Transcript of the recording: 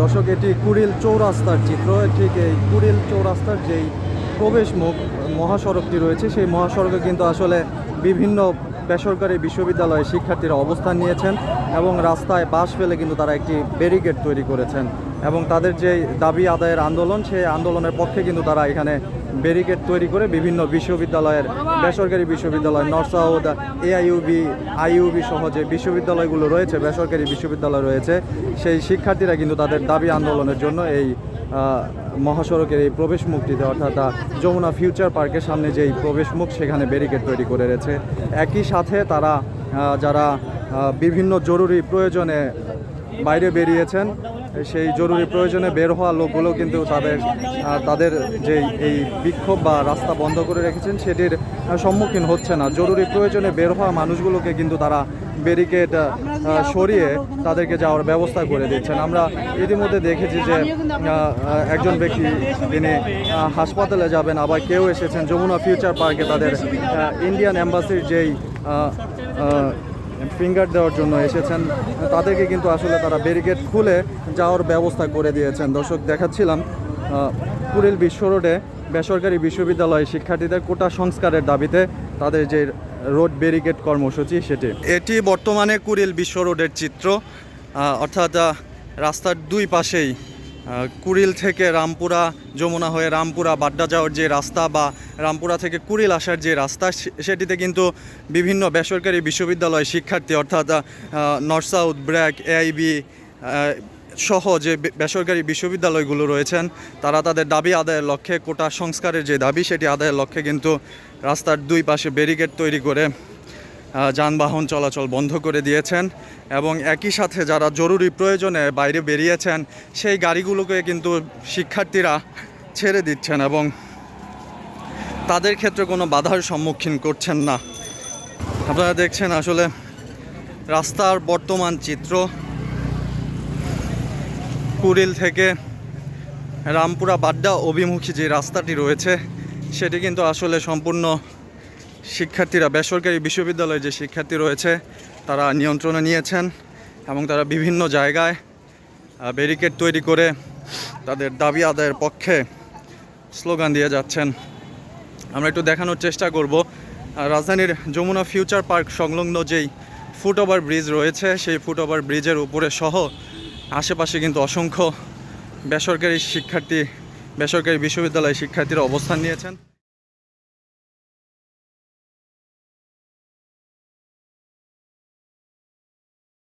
দর্শক, এটি কুড়িল চৌরাস্তার চিত্র। ঠিক এই কুড়িল চৌরাস্তার যেই প্রবেশ মুখ, মহাসড়কটি রয়েছে, সেই মহাসড়কে কিন্তু আসলে বিভিন্ন বেসরকারি বিশ্ববিদ্যালয়ে শিক্ষার্থীরা অবস্থান নিয়েছেন এবং রাস্তায় বাস ফেলে কিন্তু তারা একটি ব্যারিকেড তৈরি করেছেন। এবং তাদের যে দাবি আদায়ের আন্দোলন, সেই আন্দোলনের পক্ষে কিন্তু তারা এখানে ব্যারিকেড তৈরি করে বিভিন্ন বিশ্ববিদ্যালয়ের, বেসরকারি বিশ্ববিদ্যালয় নর্থ সাউথ এআইইউবি আইইউবি সহ যে বিশ্ববিদ্যালয়গুলো রয়েছে, বেসরকারি বিশ্ববিদ্যালয় রয়েছে, সেই শিক্ষার্থীরা কিন্তু তাদের দাবি আন্দোলনের জন্য এই মহাসড়কের এই প্রবেশ মুখটিতে অর্থাৎ যমুনা ফিউচার পার্কের সামনে যেই প্রবেশ মুখ সেখানে ব্যারিকেড তৈরি করে রয়েছে একই সাথে তারা যারা বিভিন্ন জরুরি প্রয়োজনে বাইরে বেরিয়েছেন, সেই জরুরি প্রয়োজনে বের হওয়া লোকগুলো কিন্তু তাদের তাদের যে এই বিক্ষোভ বা রাস্তা বন্ধ করে রেখেছেন, সেটির সম্মুখীন হচ্ছে না। জরুরি প্রয়োজনে বের হওয়া মানুষগুলোকে কিন্তু তারা ব্যারিকেড সরিয়ে তাদেরকে যাওয়ার ব্যবস্থা করে দিচ্ছেন। আমরা ইতিমধ্যে দেখেছি যে একজন ব্যক্তি তিনি হাসপাতালে যাবেন, আবার কেউ এসেছেন। যমুনা ফিউচার পার্কে তাদের ইন্ডিয়ান অ্যাম্বাসির যেই ফিঙ্গার দেওয়ার জন্য এসেছেন। তাদেরকে কিন্তু আসলে তারা ব্যারিকেড খুলে যাওয়ার ব্যবস্থা করে দিয়েছেন। দর্শক দেখাচ্ছিলাম কুড়িল বিশ্ব রোডে বেসরকারি বিশ্ববিদ্যালয় শিক্ষার্থীদের কোটা সংস্কারের দাবিতে তাদের যে রোড ব্যারিকেড কর্মসূচি সেটি। এটি বর্তমানে কুড়িল বিশ্ব রোডের চিত্র অর্থাৎ রাস্তার দুই পাশেই কুড়িল থেকে রামপুরা, যমুনা হয়ে রামপুরা, বাড্ডা যাওয়ার যে রাস্তা বা রামপুরা থেকে কুড়িল আসার যে রাস্তা সেটিতে কিন্তু বিভিন্ন বেসরকারি বিশ্ববিদ্যালয় শিক্ষার্থী অর্থাৎ নর্থ সাউথ ব্র্যাক এআইবি সহ যে বেসরকারি বিশ্ববিদ্যালয়গুলো রয়েছেন, তারা তাদের দাবি আদায়ের লক্ষ্যে কোটা সংস্কারের যে দাবি, সেটি আদায়ের লক্ষ্যে কিন্তু রাস্তার দুই পাশে ব্যারিকেড তৈরি করে যানবাহন চলাচল বন্ধ করে দিয়েছেন এবং একই সাথে যারা জরুরি প্রয়োজনে বাইরে বেরিয়েছেন, সেই গাড়িগুলোকে কিন্তু শিক্ষার্থীরা ছেড়ে দিচ্ছেন এবং তাদের ক্ষেত্রে কোনো বাধার সম্মুখীন করছেন না। আপনারা দেখছেন আসলে রাস্তার বর্তমান চিত্র। কুড়িল থেকে রামপুরা বাড্ডা অভিমুখী যে রাস্তাটি রয়েছে, সেটি কিন্তু আসলে সম্পূর্ণ শিক্ষার্থীরা, বেসরকারি বিশ্ববিদ্যালয়ে যে শিক্ষার্থী রয়েছে, তারা নিয়ন্ত্রণে নিয়েছেন এবং তারা বিভিন্ন জায়গায় ব্যারিকেড তৈরি করে তাদের দাবি আদায়ের পক্ষে স্লোগান দিয়ে যাচ্ছেন। আমরা একটু দেখানোর চেষ্টা করব। রাজধানীর যমুনা ফিউচার পার্ক সংলগ্ন যেই ফুট ওভার ব্রিজ রয়েছে, সেই ফুট ওভার ব্রিজের উপরে সহ আশেপাশে কিন্তু অসংখ্য বেসরকারি শিক্ষার্থী, বেসরকারি বিশ্ববিদ্যালয়ের শিক্ষার্থীরা অবস্থান নিয়েছেন।